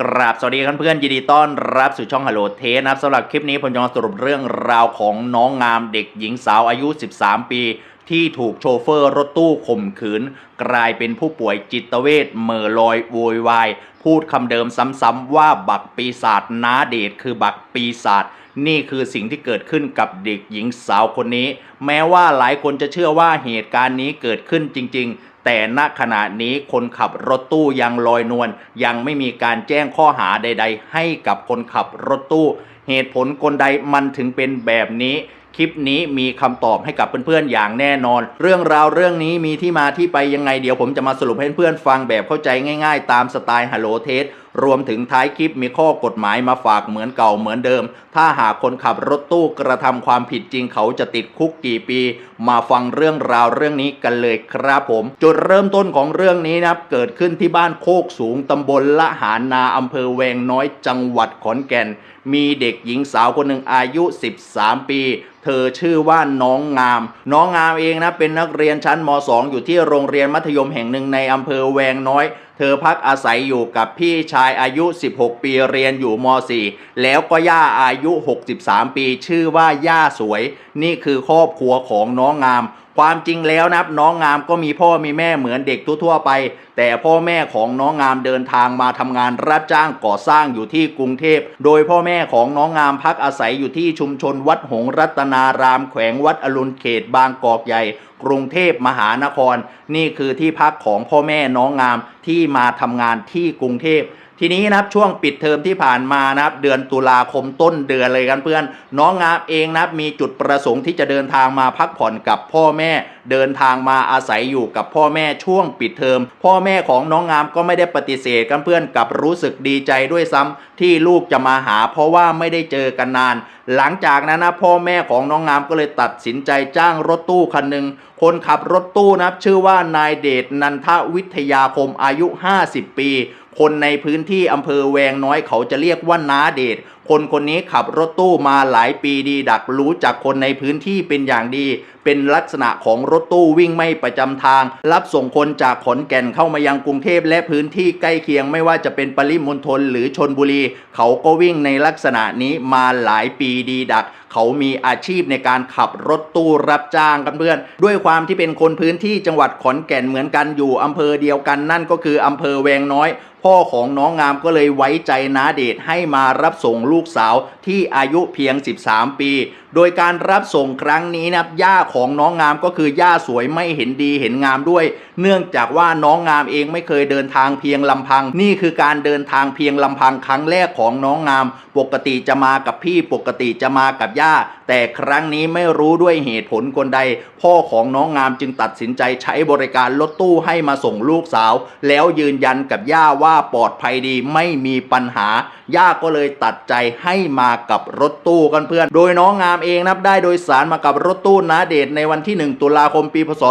กราบสวัสดีเพื่อนๆยินดีต้อนรับสู่ช่องฮัลโหลเทสนะครับสำหรับคลิปนี้ผมจะมาสรุปเรื่องราวของน้องงามเด็กหญิงสาวอายุ 13 ปี ที่ถูกโชเฟอร์รถตู้ข่มขืน กลายเป็นผู้ป่วยจิตเวชเหม่อลอยโวยวาย พูดคำเดิมซ้ำๆว่าบักปีศาจน้าเดชคือบักปีศาจนี่คือสิ่งที่เกิดขึ้นกับเด็กหญิงสาวคนนี้ แม้ว่าหลายคนจะเชื่อว่าเหตุการณ์นี้เกิดขึ้นจริง ๆ แต่ณขณะนี้คนขับรถตู้ยังลอยนวลยังไม่มีการแจ้งข้อหาใด ๆ ให้กับคนขับรถตู้ เหตุผลกลใดมันถึงเป็นแบบนี้คลิปนี้มีคำตอบให้กับเพื่อนๆอย่างแน่นอน เรื่องราวเรื่องนี้มีที่มาที่ไปยังไงเดี๋ยวผมจะมาสรุปให้เพื่อนๆฟังแบบเข้าใจง่าย ๆ ตามสไตล์ฮัลโหลเทส รวมถึงท้ายคลิปมีข้อกฎหมายมาฝากเหมือนเก่าเหมือนเดิม ถ้าหากคนขับรถตู้กระทำความผิดจริงเขาจะติดคุกกี่ปี มาฟังเรื่องราวเรื่องนี้กันเลยครับผม จุดเริ่มต้นของเรื่องนี้นะครับเกิดขึ้นที่บ้านโคกสูงตำบลละหานาอำเภอแวงน้อยจังหวัดขอนแก่น มีเด็กหญิงสาวคนหนึ่งอายุ 13 ปีเธอชื่อว่าน้องงาม น้องงามเองนะเป็นนักเรียนชั้นม .2 อยู่ที่โรงเรียนมัธยมแห่งหนึ่งในอำเภอแวงน้อย เธอพักอาศัยอยู่กับพี่ชายอายุ 16 ปีเรียนอยู่ม .4 แล้วก็ย่าอายุ 63 ปี ชื่อว่าย่าสวย นี่คือครอบครัวของน้องงาม ความจริงแล้วนะครับน้องงามก็มีพ่อมีแม่เหมือนเด็กทั่วๆไป แต่พ่อแม่ของน้องงามเดินทางมาทำงานรับจ้างก่อสร้างอยู่ที่กรุงเทพ โดยพ่อแม่ของน้องงามพักอาศัยอยู่ที่ชุมชนวัดหงรัตนาราม แขวงวัดอรุณเขตบางกอกใหญ่กรุงเทพมหานคร นี่คือที่พักของพ่อแม่น้องงามที่มาทำงานที่กรุงเทพ ทีนี้นะครับช่วงปิดเทอมที่ผ่านมานะครับเดือนตุลาคมต้นเดือนเลยกันเพื่อน น้องงามเองนะครับมีจุดประสงค์ที่จะเดินทางมาพักผ่อนกับพ่อแม่ เดินทางมาอาศัยอยู่กับพ่อแม่ช่วงปิดเทอม พ่อแม่ของน้องงามก็ไม่ได้ปฏิเสธกันเพื่อนกับรู้สึกดีใจด้วยซ้ำที่ลูกจะมาหา เพราะว่าไม่ได้เจอกันนาน หลังจากนั้นนะพ่อแม่ของน้องงามก็เลยตัดสินใจจ้างรถตู้คันหนึ่งคนขับรถตู้นะชื่อว่านายเดชนันทวิทยาคมอายุ 50 ปี คนในพื้นที่อำเภอแวงน้อยเขาจะเรียกว่าน้าเดชคนคนนี้ขับรถตู้มาหลายปีดี ดักรู้จักคนในพื้นที่เป็นอย่างดี เป็นลักษณะของรถตู้วิ่งไม่ประจำทาง รับส่งคนจากขอนแก่นเข้ามายังกรุงเทพและพื้นที่ใกล้เคียงไม่ว่าจะเป็นปริมณฑลหรือชนบุรี เขาก็วิ่งในลักษณะนี้มาหลายปีดีดัก เขามีอาชีพในการขับรถตู้รับจ้างกันเพื่อน ด้วยความที่เป็นคนพื้นที่จังหวัดขอนแก่นเหมือนกันอยู่อำเภอเดียวกันนั่นก็คืออำเภอแวงน้อย พ่อของน้องงามก็เลยไว้ใจน้าเดชให้มารับส่งลูกูกสาวที่อายุเพียง 13 ปี โดยการรับส่งครั้งนี้นะครับย่าของน้องงามก็คือย่าสวยไม่เห็นดีเห็นงามด้วย เนื่องจากว่าน้องงามเองไม่เคยเดินทางเพียงลำพัง นี่คือการเดินทางเพียงลำพังครั้งแรกของน้องงาม ปกติจะมากับพี่ปกติจะมากับย่า แต่ครั้งนี้ไม่รู้ด้วยเหตุผลคนใด พ่อของน้องงามจึงตัดสินใจใช้บริการรถตู้ให้มาส่งลูกสาว แล้วยืนยันกับย่าว่าปลอดภัยดีไม่มีปัญหาย่าก็เลยตัดใจให้มากับรถตู้กันเพื่อน โดยน้องงามเองนับได้โดยสารมากับรถตู้นาเดชในวันที่ 1 ตุลาคมปีพศ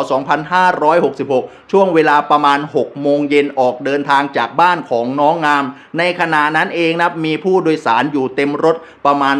2566 ช่วงเวลาประมาณ 6 โมงเย็นออกเดินทางจากบ้านของน้องงาม ในขณะนั้นเองนับมีผู้โดยสารอยู่เต็มรถประมาณ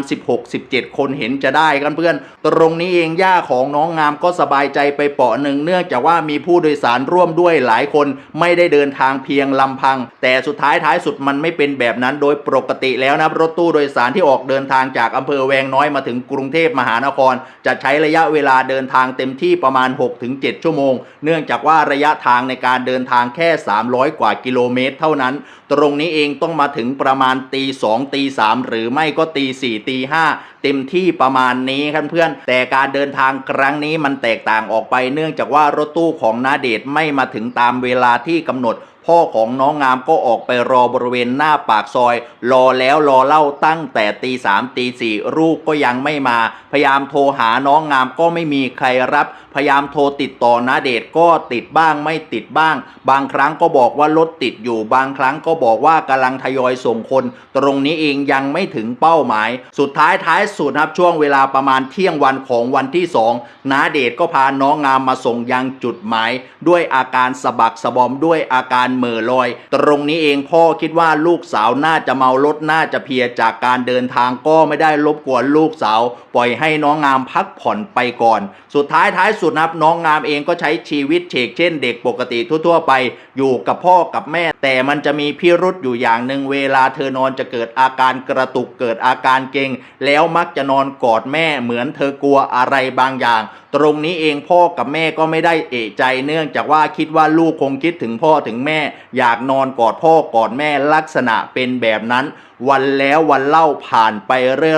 16-17 คนเห็นจะได้กันเพื่อน ตรงนี้เองย่าของน้องงามก็สบายใจไปเปาะหนึ่งเนื่องจากว่ามีผู้โดยสารร่วมด้วยหลายคนไม่ได้เดินทางเพียงลำพัง แต่สุดท้ายท้ายสุดมันไม่เป็นแบบนั้นโดยปกติแล้วนะรถตู้โดยสารที่ออกเดินทางจากอำเภอแวงน้อยมาถึงกรุงเทพมหานคร จะใช้ระยะเวลาเดินทางเต็มที่ประมาณ 6-7 ชั่วโมง เนื่องจากว่าระยะทางในการเดินทางแค่ 300 กว่ากิโลเมตร เท่านั้น ตรงนี้เองต้องมาถึงประมาณตีสองตีสามหรือไม่ก็ตีสี่ตีห้า เต็มที่ประมาณนี้ครับเพื่อนแต่การเดินทางครั้งนี้มันแตกต่างออกไปเนื่องจากว่ารถตู้ของนาเดชไม่มาถึงตามเวลาที่กำหนดพ่อของน้องงามก็ออกไปรอบริเวณหน้าปากซอย รอแล้วรอเล่าตั้งแต่ตีสามตีสี่ลูกก็ยังไม่มา พยายามโทรหาน้องงามก็ไม่มีใครรับ พยายามโทรติดต่อนาเดชก็ติดบ้างไม่ติดบ้าง บางครั้งก็บอกว่ารถติดอยู่ บางครั้งก็บอกว่ากำลังทยอยส่งคน ตรงนี้เองยังไม่ถึงเป้าหมาย สุดท้ายท้ายสุดครับช่วงเวลาประมาณเที่ยงวันของวันที่สองนาเดชก็พาน้องงามมาส่งยังจุดหมาย ด้วยอาการสะบักสะบอมด้วยอาการเหม่อลอย ตรงนี้เองพ่อคิดว่าลูกสาวน่าจะเมารถน่าจะเพียจากการเดินทางก็ไม่ได้รบกวนลูกสาว ปล่อยให้น้องงามพักผ่อนไปก่อน สุดท้ายท้ายสุดสุดนะครับน้องงามเองก็ใช้ชีวิตเฉกเช่นเด็กปกติทั่วๆไป อยู่กับพ่อกับแม่ แต่มันจะมีพิรุษอยู่อย่างหนึ่งเวลาเธอนอนจะเกิดอาการกระตุกเกิดอาการเกร็งแล้วมักจะนอนกอดแม่เหมือนเธอกลัวอะไรบางอย่าง ตรงนี้เองพ่อกับแม่ก็ไม่ได้เอะใจเนื่องจากว่าคิดว่าลูกคงคิดถึงพ่อถึงแม่ อยากนอนกอดพ่อกอดแม่ลักษณะเป็นแบบนั้นวันแล้ววันเล่าผ่านไป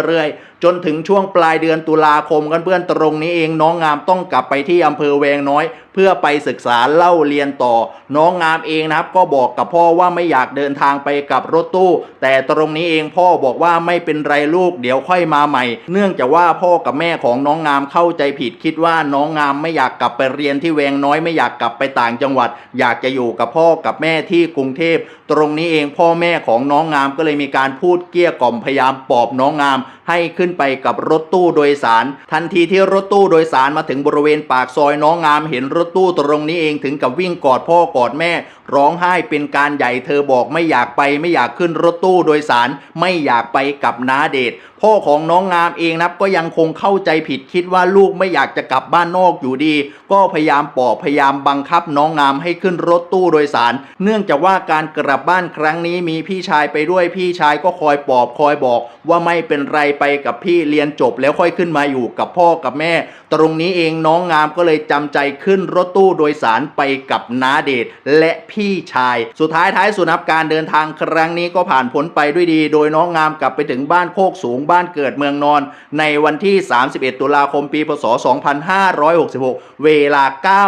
เรื่อยๆ จนถึงช่วงปลายเดือนตุลาคมกันเพื่อนตรงนี้เองน้องงามต้องกลับไปที่อำเภอแวงน้อย เพื่อไปศึกษาเล่าเรียนต่อ น้องงามเองนะครับ ก็บอกกับพ่อว่าไม่อยากเดินทางไปกับรถตู้ แต่ตรงนี้เองพ่อบอกว่าไม่เป็นไรลูกเดี๋ยวค่อยมาใหม่ เนื่องจากว่าพ่อกับแม่ของน้องงามเข้าใจผิดคิดว่าน้องงามไม่อยากกลับไปเรียนที่แวงน้อยไม่อยากกลับไปต่างจังหวัด อยากจะอยู่กับพ่อกับแม่ที่กรุงเทพ ตรงนี้เองพ่อแม่ของน้องงามก็เลยมีการพูดเกลี้ยกล่อมพยายามปลอบน้องงาม ให้ขึ้นไปกับรถตู้โดยสาร ทันทีที่รถตู้โดยสารมาถึงบริเวณปากซอยน้องงามเห็นรถตู้ตรงนี้เองถึงกับวิ่งกอดพ่อกอดแม่ ร้องไห้เป็นการใหญ่เธอบอกไม่อยากไปไม่อยากขึ้นรถตู้โดยสารไม่อยากไปกับน้าเดชพ่อของน้องงามเองนะครับก็ยังคงเข้าใจผิดคิดว่าลูกไม่อยากจะกลับบ้านนอกอยู่ดี ก็พยายามปอบพยายามบังคับน้องงามให้ขึ้นรถตู้โดยสาร เนื่องจากว่าการกลับบ้านครั้งนี้มีพี่ชายไปด้วยพี่ชายก็คอยปอบคอยบอก ว่าไม่เป็นไรไปกับพี่เรียนจบแล้วค่อยขึ้นมาอยู่กับพ่อกับแม่ ตรงนี้เองน้องงามก็เลยจำใจขึ้นรถตู้โดยสารไปกับน้าเดชและพี่ที่ชาย สุดท้ายท้ายสุดนับการเดินทางครั้งนี้ก็ผ่านพ้นไปด้วยดี โดยน้องงามกลับไปถึงบ้านโคกสูงบ้านเกิดเมืองนอน ในวันที่ 31 ตุลาคมปี พศ 2566 เวลา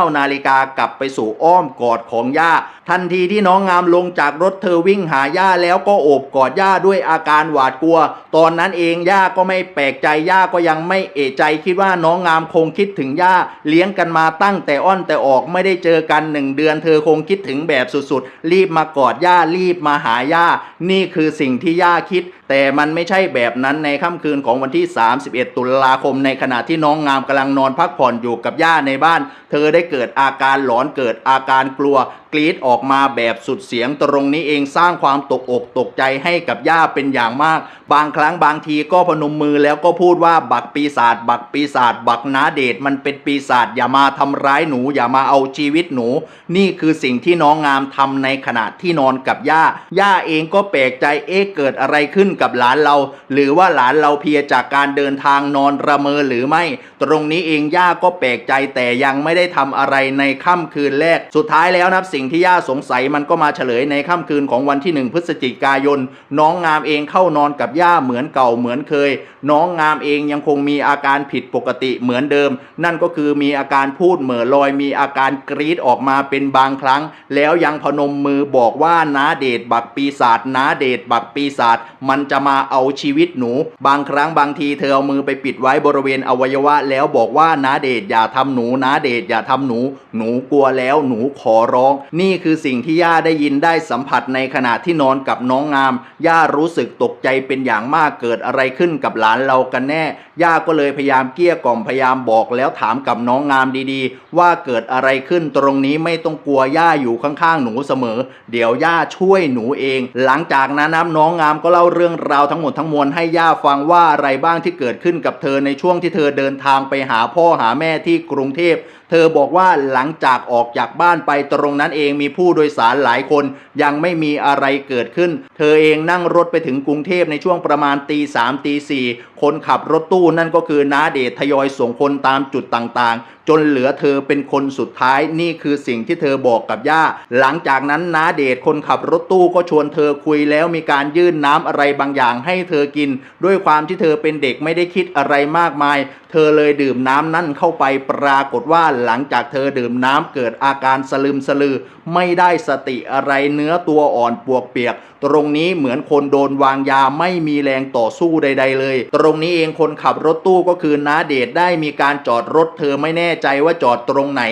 9 นาฬิกากลับไปสู่อ้อมกอดของย่า ทันทีที่น้องงามลงจากรถเธอวิ่งหาย่าแล้วก็โอบกอดย่าด้วยอาการหวาดกลัว ตอนนั้นเองย่าก็ไม่แปลกใจย่าก็ยังไม่เอะใจคิดว่าน้องงามคงคิดถึงย่าเลี้ยงกันมาตั้งแต่อ้อนแต่ออกไม่ได้เจอกันหนึ่งเดือน เธอคงคิดถึงแบบสุดๆ รีบมากอดย่ารีบมาหาย่า นี่คือสิ่งที่ย่าคิด แต่มันไม่ใช่แบบนั้นในค่ำคืนของวันที่ 31 ตุลาคม ในขณะที่น้องงามกำลังนอนพักผ่อนอยู่กับย่าในบ้าน เธอได้เกิดอาการหลอนเกิดอาการกลัว กรีดออกมาแบบสุดเสียงตรงนี้เองสร้างความตกอกตกใจให้กับย่าเป็นอย่างมาก บางครั้งบางทีก็พนมมือแล้วก็พูดว่าบักปีศาจบักปีศาจบักนาเดชมันเป็นปีศาจอย่ามาทำร้ายหนูอย่ามาเอาชีวิตหนู นี่คือสิ่งที่น้องงามทำในขณะที่นอนกับย่าย่าเองก็แปลกใจเอ๊ะเกิดอะไรขึ้นกับหลานเรา หรือว่าหลานเราเพียจากการเดินทางนอนระเมอหรือไม่ ตรงนี้เองย่าก็แปลกใจแต่ยังไม่ได้ทำอะไรในค่ำคืนแรก สุดท้ายแล้วนะครับสิ่งที่ย่าสงสัยมันก็มาเฉลยในค่ำคืนของวันที่ 1 พฤศจิกายน น้องงามเองเข้านอนกับย่าเหมือนเก่าเหมือนเคย น้องงามเองยังคงมีอาการผิดปกติเหมือนเดิม นั่นก็คือมีอาการพูดเหม่อลอย มีอาการกรีดออกมาเป็นบางครั้ง แล้วยังพนมมือบอกว่าน้าเดชบักปีศาจน้าเดชบักปีศาจมันจะมาเอาชีวิตหนู บางครั้งบางทีเธอเอามือไปปิดไว้บริเวณอวัยวะ แล้วบอกว่าน้าเดชอย่าทำหนูน้าเดชอย่าทำหนู หนูกลัวแล้วหนูขอร้อง นี่คือสิ่งที่ย่าได้ยินได้สัมผัสในขณะที่นอนกับน้องงาม ย่ารู้สึกตกใจเป็นอย่างมากเกิดอะไรขึ้นกับหลานเรากันแน่ ย่าก็เลยพยายามเกลี้ยกล่อมพยายามบอกแล้วถามกับน้องงามดีๆ ว่าเกิดอะไรขึ้นตรงนี้ไม่ต้องกลัวย่าอยู่ข้างๆหนูเสมอ เดี๋ยวย่าช่วยหนูเอง หลังจากนั้นนะน้องงามก็เล่าเรื่องราวทั้งหมดทั้งมวลให้ย่าฟังว่าอะไรบ้างที่เกิดขึ้นกับเธอในช่วงที่เธอเดินทางไปหาพ่อหาแม่ที่กรุงเทพ เธอบอกว่าหลังจากออกจากบ้านไปตรงนั้นเองมีผู้โดยสารหลายคน ยังไม่มีอะไรเกิดขึ้น เธอเองนั่งรถไปถึงกรุงเทพในช่วงประมาณตีสามตีสี่คนขับรถตู้นั่นก็คือน้าเดชทยอยส่งคนตามจุดต่างๆ จนเหลือเธอเป็นคนสุดท้ายนี่คือสิ่งที่เธอบอกกับย่า หลังจากนั้นน้าเดชคนขับรถตู้ก็ชวนเธอคุยแล้วมีการยื่นน้ำอะไรบางอย่างให้เธอกิน ด้วยความที่เธอเป็นเด็กไม่ได้คิดอะไรมากมาย เธอเลยดื่มน้ำนั่นเข้าไปปรากฏว่าหลังจากเธอดื่มน้ำเกิดอาการสลืมสลือ ไม่ได้สติอะไรเนื้อตัวอ่อนปวกเปียกตรงนี้เหมือนคนโดนวางยาไม่มีแรงต่อสู้ใด ๆ เลย ตรงนี้เองคนขับรถตู้ก็คือน้าเดชได้มีการจอดรถเธอไม่แน่ใจว่าจอดตรงไหน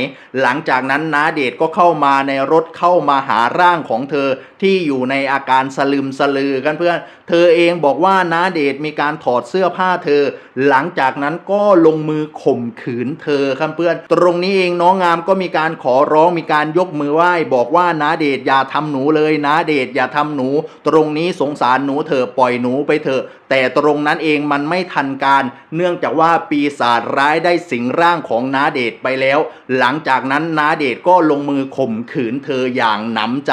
หลังจากนั้นน้าเดชก็เข้ามาในรถเข้ามาหาร่างของเธอที่อยู่ในอาการสลึมสลือกันเพื่อน เธอเองบอกว่าน้าเดชมีการถอดเสื้อผ้าเธอ หลังจากนั้นก็ลงมือข่มขืนเธอครับเพื่อน ตรงนี้เองน้องงามก็มีการขอร้องมีการยกมือไหว้ บอกว่าน้าเดชอย่าทำหนูเลยน้าเดชอย่าทำหนูตรงนี้สงสารหนูเถอะปล่อยหนูไปเถอะแต่ตรงนั้นเองมันไม่ทันการ เนื่องจากว่าปีศาจร้ายได้สิงร่างของนาเดชไปแล้ว หลังจากนั้นนาเดชก็ลงมือข่มขืนเธออย่างหนำใจ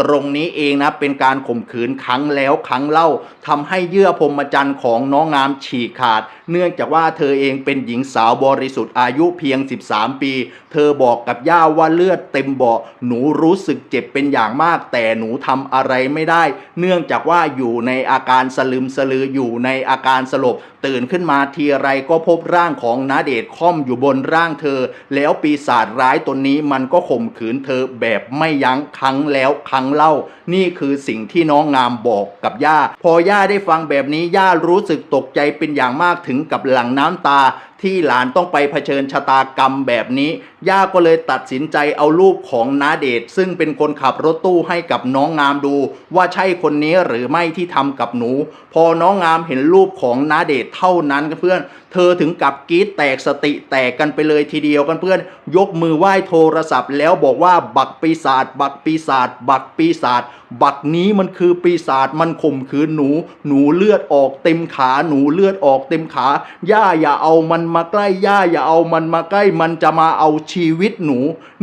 ตรงนี้เองนะเป็นการข่มขืนครั้งแล้วครั้งเล่าทำให้เยื่อพรมจรรย์ของน้องงามฉีกขาด เนื่องจากว่าเธอเองเป็นหญิงสาวบริสุทธิ์อายุเพียง 13 ปี เธอบอกกับย่าว่าเลือดเต็มเบาะหนูรู้สึกเจ็บเป็นอย่างมาก แต่หนูทำอะไรไม่ได้ เนื่องจากว่าอยู่ในอาการสลึมสลืออยู่ในอาการสลบ ตื่นขึ้นมาทีไรก็พบร่างของนาเดชค่อมอยู่บนร่างเธอ แล้วปีศาจร้ายตนนี้มันก็ข่มขืนเธอแบบไม่ยั้งครั้งแล้วครั้งเล่า นี่คือสิ่งที่น้องงามบอกกับย่า พอย่าได้ฟังแบบนี้ย่ารู้สึกตกใจเป็นอย่างมากถึงกับหลั่งน้ำตา ที่หลานต้องไปเผชิญชะตากรรมแบบนี้ ย่าก็เลยตัดสินใจเอารูปของนาเดชซึ่งเป็นคนขับรถตู้ให้กับน้องงามดู ว่าใช่คนนี้หรือไม่ที่ทำกับหนู พอน้องงามเห็นรูปของนาเดชเท่านั้นกันเพื่อน เธอถึงกับกรีดแตกสติแตกกันไปเลยทีเดียวกันเพื่อน ยกมือไหว้โทรศัพท์แล้วบอกว่าบักปีศาจบักปีศาจบักปีศาจ บักนี้มันคือปีศาจมันข่มขืนหนู หนูเลือดออกเต็มขาหนูเลือดออกเต็มขาย่าอย่าเอามันมาใกล้ย่าอย่าเอามันมาใกล้มันจะมาเอาชีวิตหนู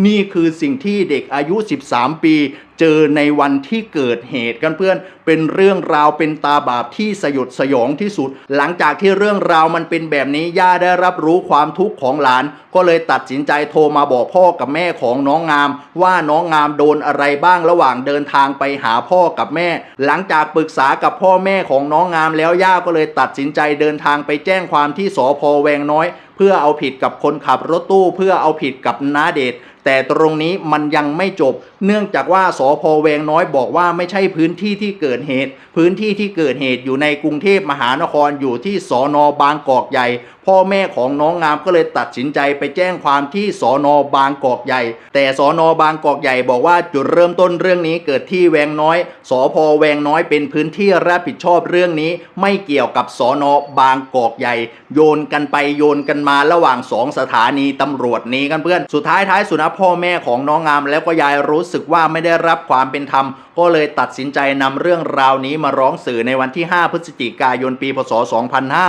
นี่คือสิ่งที่เด็กอายุ 13 ปี เจอในวันที่เกิดเหตุกันเพื่อน เป็นเรื่องราวเป็นตาบาปที่สยดสยองที่สุด หลังจากที่เรื่องราวมันเป็นแบบนี้ย่าได้รับรู้ความทุกข์ของหลาน ก็เลยตัดสินใจโทรมาบอกพ่อกับแม่ของน้องงาม ว่าน้องงามโดนอะไรบ้างระหว่างเดินทางไปหาพ่อกับแม่ หลังจากปรึกษากับพ่อแม่ของน้องงามแล้วย่าก็เลยตัดสินใจเดินทางไปแจ้งความที่สพแวงน้อย เพื่อเอาผิดกับคนขับรถตู้ เพื่อเอาผิดกับน้าเดชแต่ตรงนี้มันยังไม่จบ เนื่องจากว่าสพแวงน้อยบอกว่าไม่ใช่พื้นที่ที่เกิดเหตุ พื้นที่ที่เกิดเหตุอยู่ในกรุงเทพมหานครอยู่ที่สอนอบางกอกใหญ่ พ่อแม่ของน้องงามก็เลยตัดสินใจไปแจ้งความที่สอนอบางกอกใหญ่ แต่สอนอบางกอกใหญ่บอกว่าจุดเริ่มต้นเรื่องนี้เกิดที่แวงน้อยสพแวงน้อยเป็นพื้นที่รับผิดชอบเรื่องนี้ ไม่เกี่ยวกับสอนอบางกอกใหญ่ โยนกันไปโยนกันมาระหว่างสองสถานีตำรวจนี้กันเพื่อนสุดท้ายท้ายสุดนะพ่อแม่ของน้องงามแล้วก็ยายรู้สึกว่าไม่ได้รับความเป็นธรรม ก็เลยตัดสินใจนำเรื่องราวนี้มาร้องสื่อในวันที่ 5 พฤศจิกายนปี พศ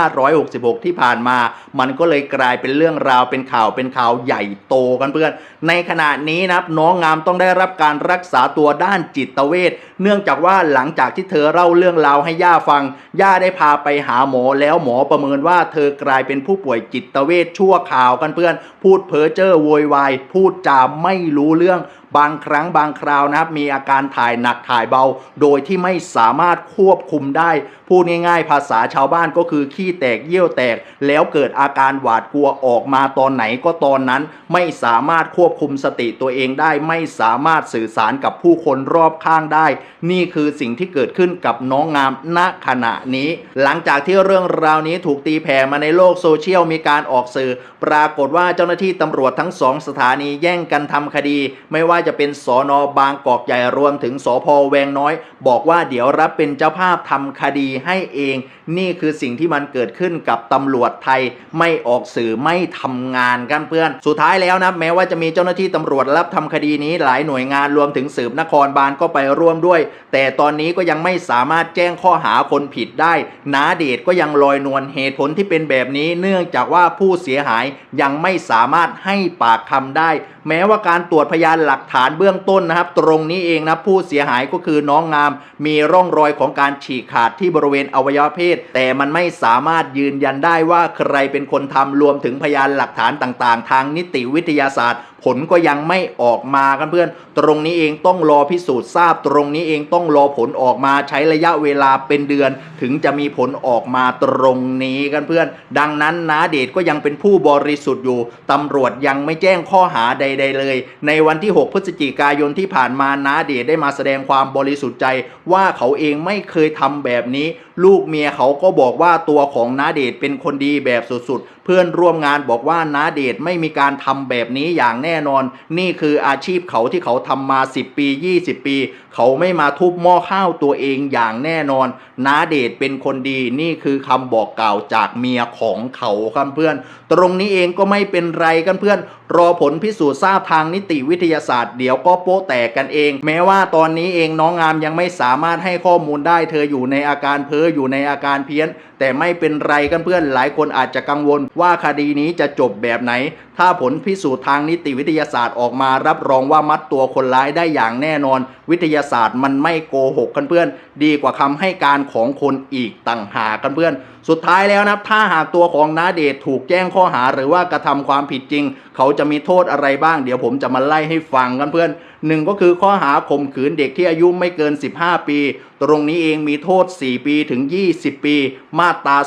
2566 ที่ผ่านมา มันก็เลยกลายเป็นเรื่องราวเป็นข่าวเป็นข่าวใหญ่โตกันเพื่อน ในขณะนี้นะครับน้องงามต้องได้รับการรักษาตัวด้านจิตเวชเนื่องจากว่าหลังจากที่เธอเล่าเรื่องราวให้ย่าฟัง ย่าได้พาไปหาหมอแล้วหมอประเมินว่าเธอกลายเป็นผู้ป่วยจิตเวชชั่วข่าวกันเพื่อน พูดเพ้อเจ้อโวยวายพูดจาไม่รู้เรื่อง บางครั้งบางคราวนะครับ มีอาการถ่ายหนักถ่ายเบา โดยที่ไม่สามารถควบคุมได้ พูดง่ายๆ ภาษาชาวบ้านก็คือขี้แตกเยี่ยวแตก แล้วเกิดอาการหวาดกลัวออกมาตอนไหนก็ตอนนั้น ไม่สามารถควบคุมสติตัวเองได้ ไม่สามารถสื่อสารกับผู้คนรอบข้างได้ นี่คือสิ่งที่เกิดขึ้นกับน้องงามณขณะนี้ หลังจากที่เรื่องราวนี้ถูกตีแผ่มาในโลกโซเชียลมีการออกสื่อ ปรากฏว่าเจ้าหน้าที่ตำรวจทั้งสองสถานีแย่งกันทำคดี ไม่ว่าจะเป็นสอนอบางกอกใหญ่รวมถึงสพแวงน้อย บอกว่าเดี๋ยวรับเป็นเจ้าภาพทำคดีให้เอง นี่คือสิ่งที่มันเกิดขึ้นกับตำรวจไทยไม่ออกสื่อไม่ทำงานกันเพื่อน สุดท้ายแล้วนะแม้ว่าจะมีเจ้าหน้าที่ตำรวจรับทำคดีนี้หลายหน่วยงานรวมถึงสืบนครบาลก็ไปร่วมด้วย แต่ตอนนี้ก็ยังไม่สามารถแจ้งข้อหาคนผิดได้นาเดชก็ยังลอยนวลเหตุผลที่เป็นแบบนี้ เนื่องจากว่าผู้เสียหายยังไม่สามารถให้ปากคำได้ แม้ว่าการตรวจพยานหลักฐฐานเบื้องต้นนะครับ ตรงนี้เองนะผู้เสียหายก็คือน้องงาม มีร่องรอยของการฉีกขาดที่บริเวณอวัยวะเพศ แต่มันไม่สามารถยืนยันได้ว่าใครเป็นคนทำรวมถึงพยานหลักฐานต่างๆ ทางนิติวิทยาศาสตร์ ผลก็ยังไม่ออกมากันเพื่อน ตรงนี้เองต้องรอพิสูจน์ทราบ ตรงนี้เองต้องรอผลออกมาใช้ระยะเวลาเป็นเดือน ถึงจะมีผลออกมาตรงนี้กันเพื่อน ดังนั้นนาเดชก็ยังเป็นผู้บริสุทธิ์อยู่ตำรวจยังไม่แจ้งข้อหาใด ๆ เลย ในวันที่ 6 พฤศจิกายนที่ผ่านมานาเดชได้มาแสดงความบริสุทธิ์ใจว่าเขาเองไม่เคยทำแบบนี้ลูกเมียเขาก็บอกว่าตัวของนาเดชเป็นคนดีแบบสุดๆ เพื่อนร่วมงานบอกว่านาเดชไม่มีการทำแบบนี้อย่างแน่นอน นี่คืออาชีพเขาที่เขาทำมา 10 ปี 20 ปี เขาไม่มาทุบหม้อข้าวตัวเองอย่างแน่นอนนาเดชเป็นคนดีนี่คือคำบอกกล่าวจากเมียของเขาครับเพื่อน ตรงนี้เองก็ไม่เป็นไรกันเพื่อน รอผลพิสูจน์ทราบทางนิติวิทยาศาสตร์เดี๋ยวก็โป๊แตกกันเอง แม้ว่าตอนนี้เองน้องงามยังไม่สามารถให้ข้อมูลได้เธออยู่ในอาการเพ้อออยู่ในอาการเพี้ยน แต่ไม่เป็นไรกันเพื่อนหลายคนอาจจะกังวลว่าคดีนี้จะจบแบบไหน ถ้าผลพิสูจน์ทางนิติวิทยาศาสตร์ออกมารับรองว่ามัดตัวคนร้ายได้อย่างแน่นอน วิทยาศาสตร์มันไม่โกหกกันเพื่อน ดีกว่าคำให้การของคนอีกต่างหากกันเพื่อน สุดท้ายแล้วนะถ้าหากตัวของนาเดชถูกแจ้งข้อหาหรือว่ากระทำความผิดจริง เขาจะมีโทษอะไรบ้าง เดี๋ยวผมจะมาไล่ให้ฟังกันเพื่อนหนึ่งก็คือข้อหาข่มขืนเด็กที่อายุไม่เกิน 15 ปี ตรงนี้เองมีโทษ 4 ปีถึง 20 ปี มาตรา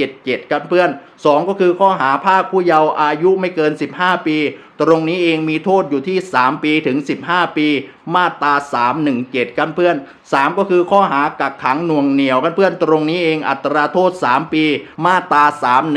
277กันเพื่อน 2 ก็คือข้อหาภาคผู้เยาว์อายุไม่เกิน 15 ปี ตรงนี้เองมีโทษอยู่ที่ 3 ปีถึง 15 ปี มาตรา 317กันเพื่อน3 ก็คือข้อหากักขังหน่วงเหนี่ยวกันเพื่อนตรงนี้เองอัตราโทษ 3 ปี มาตรา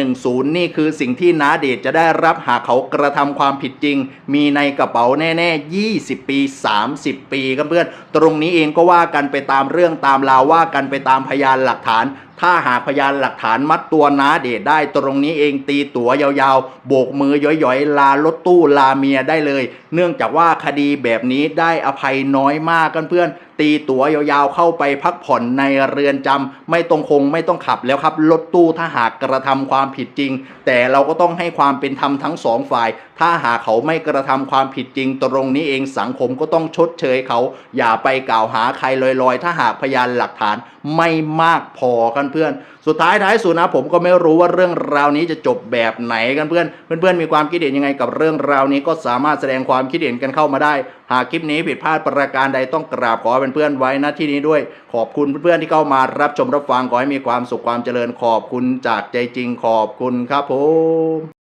310 นี่คือสิ่งที่นาเดชจะได้รับหากเขากระทำความผิดจริง มีในกระเป๋าแน่ๆ 20 ปี 30 ปีกันเพื่อน ตรงนี้เองก็ว่ากันไปตามเรื่องตามราวว่ากันไปตามพยานหลักฐานถ้าหากพยานหลักฐานมัดตัวน้าเดชได้ตรงนี้เองตีตัวยาวๆ โบกมือย้อยๆ ลารถตู้ลาเมียได้เลย เนื่องจากว่าคดีแบบนี้ได้อภัยน้อยมากกันเพื่อน ตีตั๋วยาวๆเข้าไปพักผ่อนในเรือนจำไม่ต้องคงไม่ต้องขับแล้วครับรถตู้ถ้าหากกระทำความผิดจริง แต่เราก็ต้องให้ความเป็นธรรมทั้งสองฝ่าย ถ้าหากเขาไม่กระทำความผิดจริง ตรงนี้เองสังคมก็ต้องชดเชยเขา อย่าไปกล่าวหาใครลอยๆ ถ้าหากพยานหลักฐานไม่มากพอกันเพื่อน สุดท้ายท้ายสุดนะผมก็ไม่รู้ว่าเรื่องราวนี้จะจบแบบไหนกันเพื่อน เพื่อนๆมีความคิดเห็นยังไงกับเรื่องราวนี้ก็สามารถแสดงความคิดเห็นกันเข้ามาได้ หากคลิปนี้ผิดพลาดประการใดต้องกราบขอเป็นเพื่อนไว้นะที่นี้ด้วย ขอบคุณเพื่อนๆที่เข้ามารับชมรับฟังขอให้มีความสุขความเจริญขอบคุณจากใจจริงขอบคุณครับผม